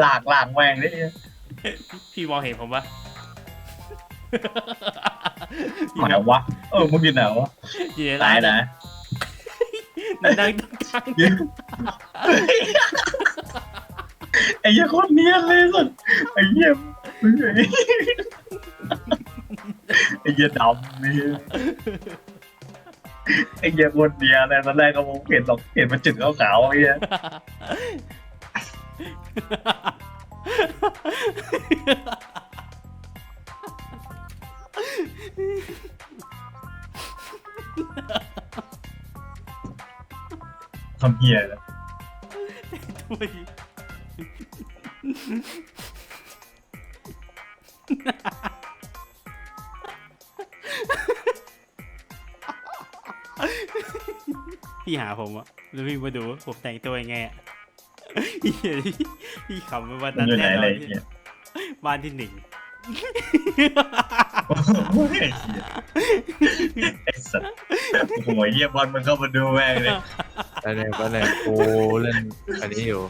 หลากหลากแมงเลยพี่มองเห็นผมปะไหนวะเออมึงอยู่ไหนวะอยู่ในไหนร้านไหนนั่งนั่งนั่งไอ้เหี้ยโคนเนียนเลยสุดไอ้เหี้ยมึงไอ้ไอ้เหี้ยดำนี่ไอ้เหี้ยโคนเนียนเลยตอนแรกก็มองเห็นหรอกเห็นมันจุดขาวๆไอ้เหี้ย ทำเหี้ยเลยถ้วยพี่หาผมอะแล้วพี่มาดูผมแต่งตัวยังไงอะ พี่พี่ขำไปวันมันนั้นอยู่ไหนแน่นอะไรอนเงี้ยบ้านที่หนึ่งโอ้ยไอ้เหี้ยไอ้สัสโอ้โหเยี่ยบอลมันเข้ามาดูแม่งเลยอะไรก็เลยกูเล่นอันนี้อยู่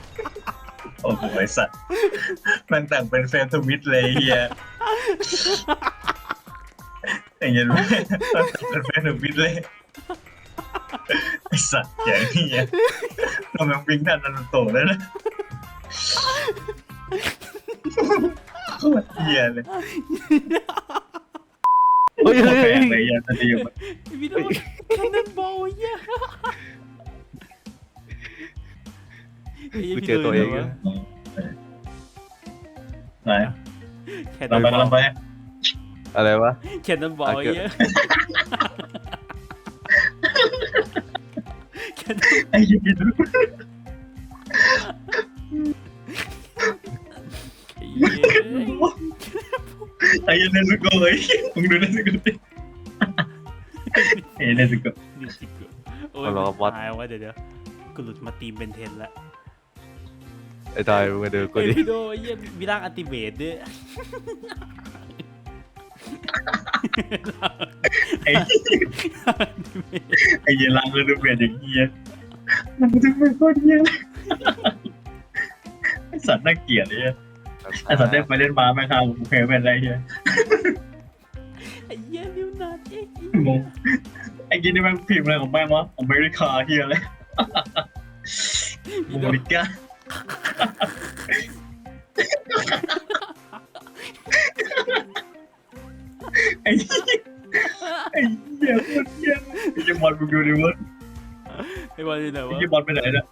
โอ้โหไอ้สัสมันแต่งเป็นเฟรมทวิตเลยไอ้เฮียไอ้เหี้ยรู้ไหมมันแต่งเป็นเฟรมทวิตเลย ไอ้สัสอย่างเฮียทำไมวิ่งทันนันโตะเลยนะโคตรเฮียเลยเฮ้ยโคเฮ้ตยเฮ้ยรแปลกเลยยันจะดีมันพี่โดนแคนนอนบอลเหี้ยกูเจอตัวเองอะไหนแคนนเราอนไปบอเราลไปอะไรวะแคนนอนบอลเหี้ยแไอ้เหี้ยดูเยไอ้เหี้ยเนสโกเลยมึงดูเนสโกดิไอ้เนสโกนี่สิกูโอ้ยมันตายว่ะเดี๋ยวเดี๋ยวกูหลุดมาตีมเป็นเทนละไอ้ตายมึงมาดูกูเฮ้ยดิพี่โดเยี่ยมีร่างอัลติเมทด้วยไอ้ไอ้เหี้ยลังเลยดูเปลี่ยนอย่างเงี้ย มันจะเป็นคนเงี้ยไอ้สัตว์น่าเกลียดเลย ไอ้สัตว์เล่นไปเล่นมาแม่งข้าวกูเพลเป็นอะไรเงี้ยไอ้เหี้ยนิ้วนาดเอ๊ะงงไอ้กินนี่แม่งพิมพ์อะไรของแม่งวะอเมริกาเฮียอะไรอพี่โดเมริกาไอ้เหี้ยไอ้เหี้ยคนเหี้ยไอ้เหี้ยบอลมึงดูดิวะ ไอ้บอลที่ไหนวะเหี้ยบอลไปไหนเนี่ย